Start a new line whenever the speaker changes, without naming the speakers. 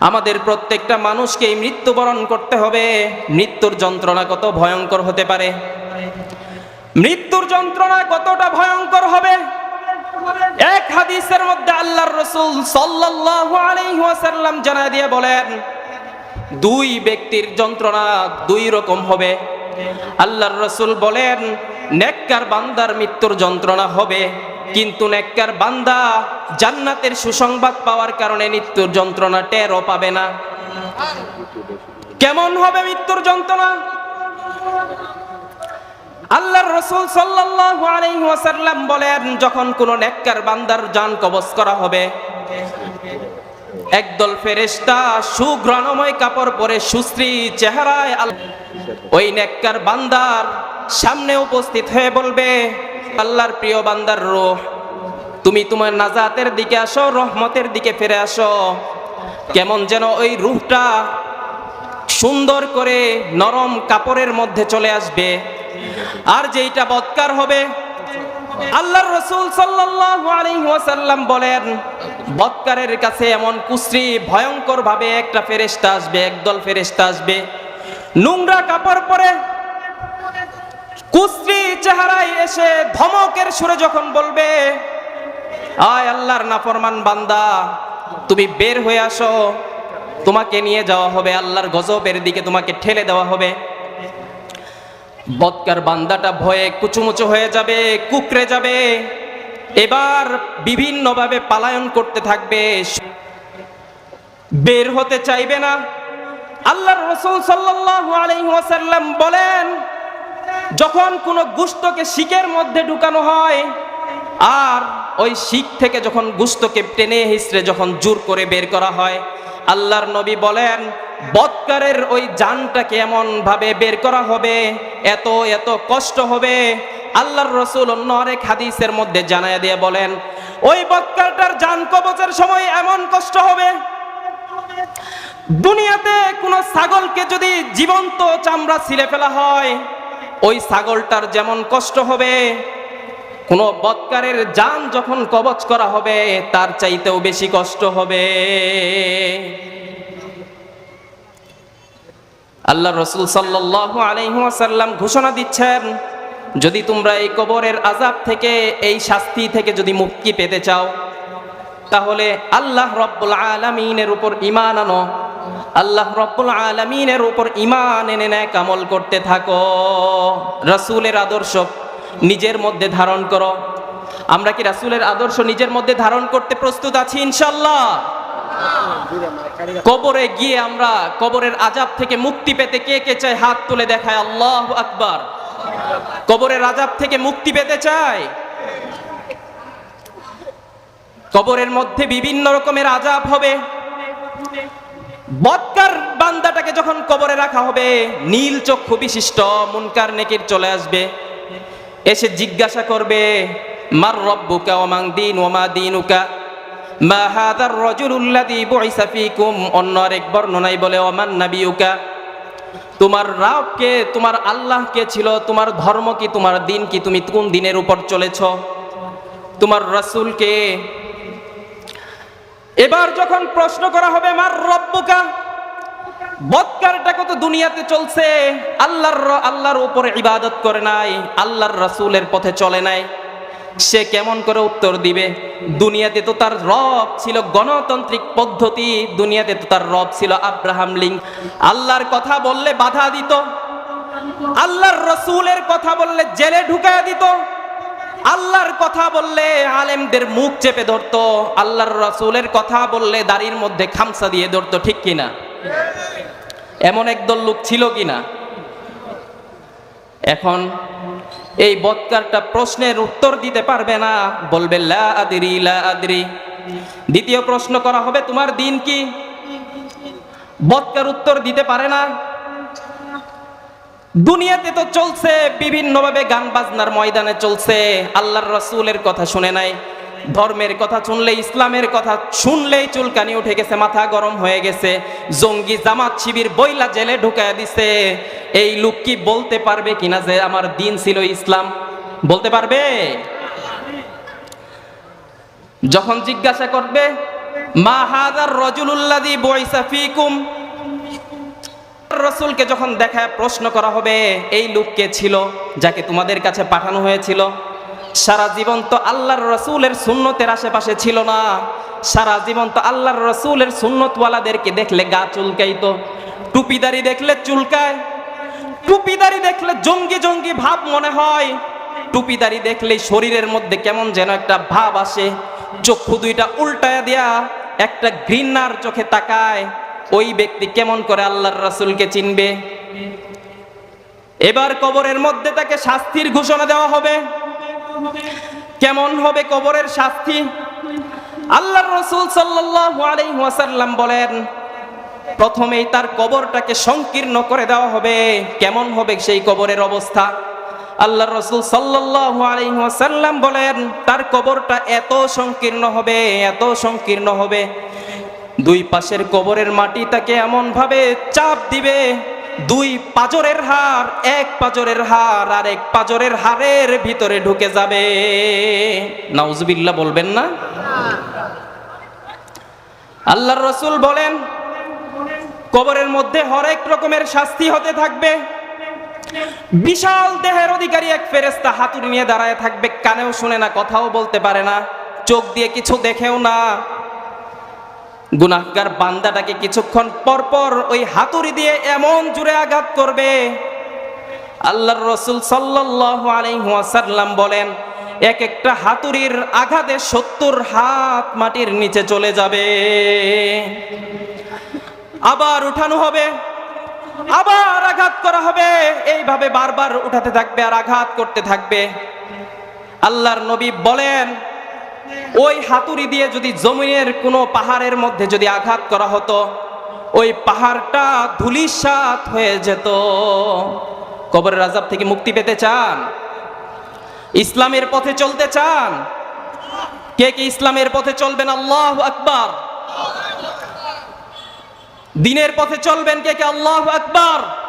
আমাদের প্রত্যেকটা মানুষকেই মৃত্যুবরণ করতে হবে। মৃত্যুর যন্ত্রণা কত ভয়ঙ্কর হতে পারে? মৃত্যুর যন্ত্রণা কতটা ভয়ঙ্কর হবে? এক হাদিসের মধ্যে আল্লাহর রসুল সাল্লাল্লাহু আলাইহি ওয়াসাল্লাম জানা দিয়ে বলেন, দুই ব্যক্তির যন্ত্রণা দুই রকম হবে। আল্লাহর রসুল বলেন, নেককার বান্দার মৃত্যুর যন্ত্রণা হবে। কিন্তু নেককার বান্দা জান্নাতের সুসংবাদ পাওয়ার কারণে মৃত্যুর যন্ত্রণা টেরও পাবে না। কেমন হবে মৃত্যুর যন্ত্রণা? আল্লাহর রসুল সাল্লাল্লাহু আলাইহি ওয়াসাল্লাম বলেন, যখন কোন নেককার বান্দার জান কবজ করা হবে, একদল ফেরেশতা সুঘ্রাণময় কাপড় পরে সুশ্রী চেহারায় ওই নেককার বান্দার সামনে উপস্থিত হয়ে বলবে আল্লাহর প্রিয় বান্দার রূহ, তুমি তোমার নাজাতের দিকে আসো, রহমতের দিকে ফিরে আসো। কেমন যেন ওই রূহটা সুন্দর করে নরম কাপড়ের মধ্যে চলে আসবে। আর যেইটা বৎকার হবে, আল্লাহর রসুল ওয়াসাল্লাম বলেন, বৎকারের কাছে এমন কুশ্রী ভয়ঙ্কর ভাবে একটা ফেরেশতা আসবে, একদল ফেরেশতা আসবে। নোংরা কাপড় পরে কুশ্রী চেহারায় এসে ধমকের সুরে যখন বলবে, আয় আল্লাহর নাফরমান বান্দা, তুমি বের হয়ে আসো। তোমাকে নিয়ে যাওয়া হবে, আল্লাহর গজবের দিকে তোমাকে ঠেলে দেওয়া হবে। বৎকার বান্দাটা ভয়ে কুচুমুচু হয়ে যাবে কুকরে যাবে। এবার বিভিন্নভাবে পালায়ন করতে থাকবে। বের হতে চাইবে না। আল্লাহর রসুল সাল্লাল্লাহু আলাইহি ওয়াসাল্লাম বলেন যখন কোনো গুস্তকে শিকের মধ্যে ঢুকানো হয়, আর ওই শিখ থেকে যখন গুস্তকে টেনে হিসড়ে যখন জোর করে বের করা হয়, আল্লাহর নবী বলেন, বৎকারের ওই জানটাকে এমন ভাবে বের করা হবে, এত এত কষ্ট হবে। আল্লাহর রসুল অন্য আরেক হাদিসের মধ্যে জানায় দিয়ে বলেন, ওই বৎকারটার জান কবচের সময় এমন কষ্ট হবে। দুনিয়াতে কোনো ছাগলকে যদি জীবন্ত চামড়া ছিলে ফেলা হয় ওই ছাগলটার যেমন কষ্ট হবে, কোনো বৎকারের যান যখন কবচ করা হবে, তার চাইতেও বেশি কষ্ট হবে। আল্লাহ রসুল সাল্লাল্লাহু আলাইহি ওয়াসাল্লাম ঘোষণা দিচ্ছেন, যদি তোমরা এই কবরের আজাব থেকে, এই শাস্তি থেকে যদি মুক্তি পেতে চাও, তাহলে আল্লাহ রব্বুল আলমিনের উপর ইমান আনো। আল্লাহ রব্বুল আলমিনের উপর ইমান এনে নেয় কামল করতে থাকো। রসুলের আদর্শ নিজের মধ্যে ধারণ করো। আমরা কি রাসূলের আদর্শ নিজের মধ্যে ধারণ করতে প্রস্তুত আছি? ইনশাল্লাহ কবরে গিয়ে আমরা কবরের আজাব থেকে মুক্তি পেতে কে কে চায়? হাত তুলে দেখায় আল্লাহ আকবার। কবরের আজাব থেকে মুক্তি পেতে চায়? কবরের মধ্যে বিভিন্ন রকমের আজাব হবে। বৎকার বান্দাটাকে যখন কবরে রাখা হবে, নীল চক্ষু বিশিষ্ট, মুনকার নেকির চলে আসবে। এসে জিজ্ঞাসা করবে, মার রব্বুকা ওমাং দিন ওমা দিনুকা? মা হাদার রাজুলুল্লাযী বুইসা ফীকুম? অন্য আরেক বর্ণনায় বলে ওমান নাবিয়ুকা? তোমার রাব কে, তোমার আল্লাহ কে ছিল? তোমার ধর্ম কি? তোমার দিন কি? তুমি কোন দিনের উপর চলেছ? তোমার রাসূল কে? এবার যখন প্রশ্ন করা হবে, মার রব্বুকা? বৎকারটা কত দুনিয়াতে চলছে। আল্লাহর আল্লাহর উপরে ইবাদত করে নাই, আল্লাহর রাসূলের পথে চলে নাই। সে কেমন করে উত্তর দিবে? দুনিয়াতে তো তার রব ছিল গণতান্ত্রিক পদ্ধতি, দুনিয়াতে তো তার রব ছিল আব্রাহাম লিঙ্ক। আল্লাহর কথা বললে বাধা দিত, আল্লাহর রসুলের কথা বললে জেলে ঢুকায় দিত। আল্লাহর কথা বললে আলেমদের মুখ চেপে ধরতো, আল্লাহর রাসুলের কথা বললে দাড়ির মধ্যে খামসা দিয়ে ধরতো, ঠিক কিনা? এমন একদল লোক ছিল কিনা? এখন এই বৎকারটা প্রশ্নের উত্তর দিতে পারবে না, বলবে, লা আদরি লা আদরি। দ্বিতীয় প্রশ্ন করা হবে, তোমার দিন কি? বৎকার উত্তর দিতে পারে না। দুনিয়াতে তো চলছে, বিভিন্নভাবে গান বাজনার ময়দানে চলছে। আল্লাহর রসুলের কথা শুনে নাই, ধর্মের কথা শুনলে ইসলামের কথা শুনলেই চুলকানি উঠে গেছে, মাথা গরম হয়ে গেছে। জঙ্গি জামাত শিবির বইলা জেলে ঢুকায় দিছে। এই লোক কি বলতে পারবে কিনা যে আমার দিন ছিল ইসলাম? বলতে পারবে? যখন জিজ্ঞাসা করবে, মা হাদার রজুলুল্লাদি বয়সা ফিকুম? রসুলকে যখন দেখায় প্রশ্ন করা হবে, এই লোককে ছিল যাকে তোমাদের কাছে পাঠানো হয়েছিল? সারা জীবন তো আল্লাহর রসুলের সুন্নতের আশেপাশে ছিল না। সারা জীবন তো আল্লাহর রসুলের সুন্নতওয়ালাদেরকে দেখলে গা চুলকাইতো। টুপিদারি দেখলে চুলকায়। টুপিদারি দেখলে জঙ্গি জঙ্গি ভাব মনে হয়। টুপিদারি দেখলেই শরীরের মধ্যে কেমন যেন একটা ভাব আসে। চক্ষু দুইটা উল্টায় দেয়া একটা ঘৃণার চোখে তাকায়। ওই ব্যক্তি কেমন করে আল্লাহর রাসূলকে চিনবে? এবার কবরের মধ্যে তাকে শাস্তির ঘোষণা দেওয়া হবে। কেমন হবে কবরের শাস্তি? আল্লাহর রসুল ওয়াসাল্লাম বলেন, প্রথমেই তার কবরটাকে সংকীর্ণ করে দেওয়া হবে। কেমন হবে সেই কবরের অবস্থা? আল্লাহ রসুল সাল্লাল্লাহু আলাইহি বলেন, তার কবরটা এত সংকীর্ণ হবে, এত সংকীর্ণ হবে। দুই পাশের কবরের মাটি তাকে এমন ভাবে চাপ দিবে, দুই পাজরের হার এক পাজরের হার আর এক পাজরের হারের ভিতরে ঢুকে যাবে। নাউজুবিল্লাহ বলবেন না? আল্লাহর রসুল বলেন, কবরের মধ্যে হরেক রকমের শাস্তি হতে থাকবে। বিশাল দেহের অধিকারী এক ফেরেস্তা হাতুড়ি নিয়ে দাঁড়ায় থাকবে, কানেও শুনে না, কথাও বলতে পারে না, চোখ দিয়ে কিছু দেখেও না। গুনাহগার বান্দাটাকে কিছুক্ষণ পর পর ওই হাতুড়ি দিয়ে এমন জুড়ে আঘাত করবে। আল্লাহর রসুল সাল্লাল্লাহু আলাইহি ওয়াসাল্লাম বলেন, এক একটা হাতুড়ির আঘাতে সত্তর হাত মাটির নিচে চলে যাবে। আবার উঠানো হবে, আবার আঘাত করা হবে। এইভাবে বারবার উঠাতে থাকবে আর আঘাত করতে থাকবে। আল্লাহর নবী বলেন ওই হাতুড়ি দিয়ে যদি জমিনের কোনো পাহাড়ের মধ্যে যদি আঘাত করা হতো, ওই পাহাড়টা ধুলিসাৎ হয়ে যেত। কবরের আজাব থেকে মুক্তি পেতে চান? ইসলামের পথে চলতে চান? কে কে ইসলামের পথে চলবেন? আল্লাহ আকবার। দিনের পথে চলবেন কে কে? আল্লাহ আকবার।